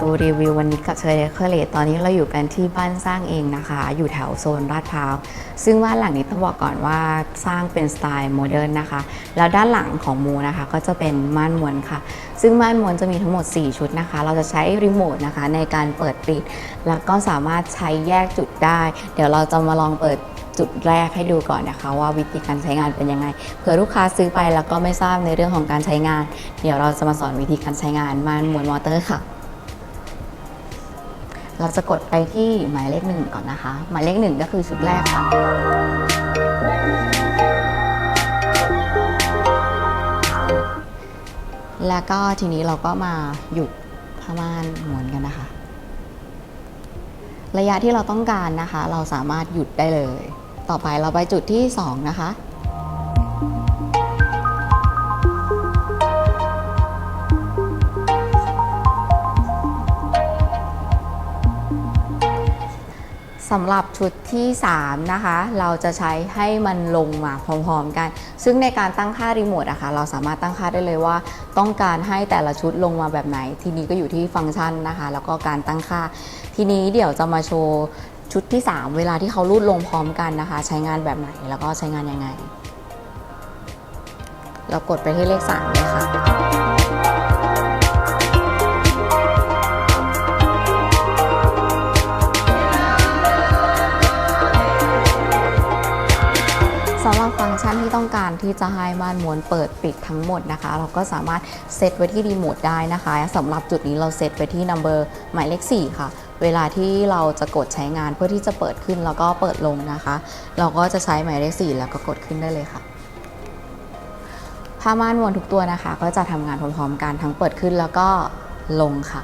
ตูรีวิววันนี้กับเชอร์เคอร์เลตตอนนี้เราอยู่กันที่บ้านสร้างเองนะคะ อยู่แถวโซนลาดพร้าว ซึ่งบ้านหลังนี้ต้องบอกก่อนว่าสร้างเป็นสไตล์โมเดิร์นนะคะ แล้วด้านหลังของมูนะคะ ก็จะเป็นม่านม้วนค่ะ ซึ่งม่านม้วนจะมีทั้งหมด 4 ชุดนะคะ เราจะใช้รีโมทนะคะในการเปิดปิด แล้วก็สามารถใช้แยกจุดได้ เดี๋ยวเราจะมาลองเปิดจุดแรกให้ดูก่อนนะคะว่าวิธีการใช้งานเป็นยังไงเผื่อลูกค้าซื้อไปแล้วก็ไม่ทราบในเรื่องของการใช้งาน เดี๋ยวเราจะมาสอนวิธีการใช้งานม่านม้วนมอเตอร์ค่ะ เราจะกดไปที่หมายเลขหนึ่งก่อนนะคะ หมายเลขหนึ่งก็คือชุดแรกค่ะ แล้วก็ทีนี้เราก็มาหยุดผ้าม่านม้วนกันนะคะ ระยะที่เราต้องการนะคะ เราสามารถหยุดได้เลย ต่อไปเราไปจุดที่ 2 นะคะ สำหรับชุดที่ 3 นะคะ เราจะใช้ให้มันลงมาพร้อมๆกัน ซึ่งในการตั้งค่ารีโมทอะคะ่ะเราสามารถตั้งค่าได้เลยว่า ต้องการให้แต่ละชุดลงมาแบบไหน ทีนี้ก็อยู่ที่ฟังก์ชันนะคะ แล้วก็การตั้งค่า ทีนี้เดี๋ยวจะมาโชว์ชุดที่ 3 เวลาที่เขารูดลงพร้อมกันนะคะ ใช้งานแบบไหนแล้วก็ใช้งานยังไง เรากดไปที่เลข3เลยค่ะ ก์ชันที่ต้องการที่จะให้ม่านม้วนเปิดปิดทั้งหมดนะคะ เราก็สามารถเซตไว้ที่รีโมทได้นะคะสำหรับจุดนี้เราเซตไว้ที่นัมเบอร์หมายเลข 4 ค่ะ เวลาที่เราจะกดใช้งานเพื่อที่จะเปิดขึ้นแล้วก็เปิดลงนะคะ เราก็จะใช้หมายเลข 4 แล้วก็กดขึ้นได้เลยค่ะผ้าม่านม้วนทุกตัวนะคะ ก็จะทำงานพร้อมๆกันทั้งเปิดขึ้นแล้วก็ลงค่ะ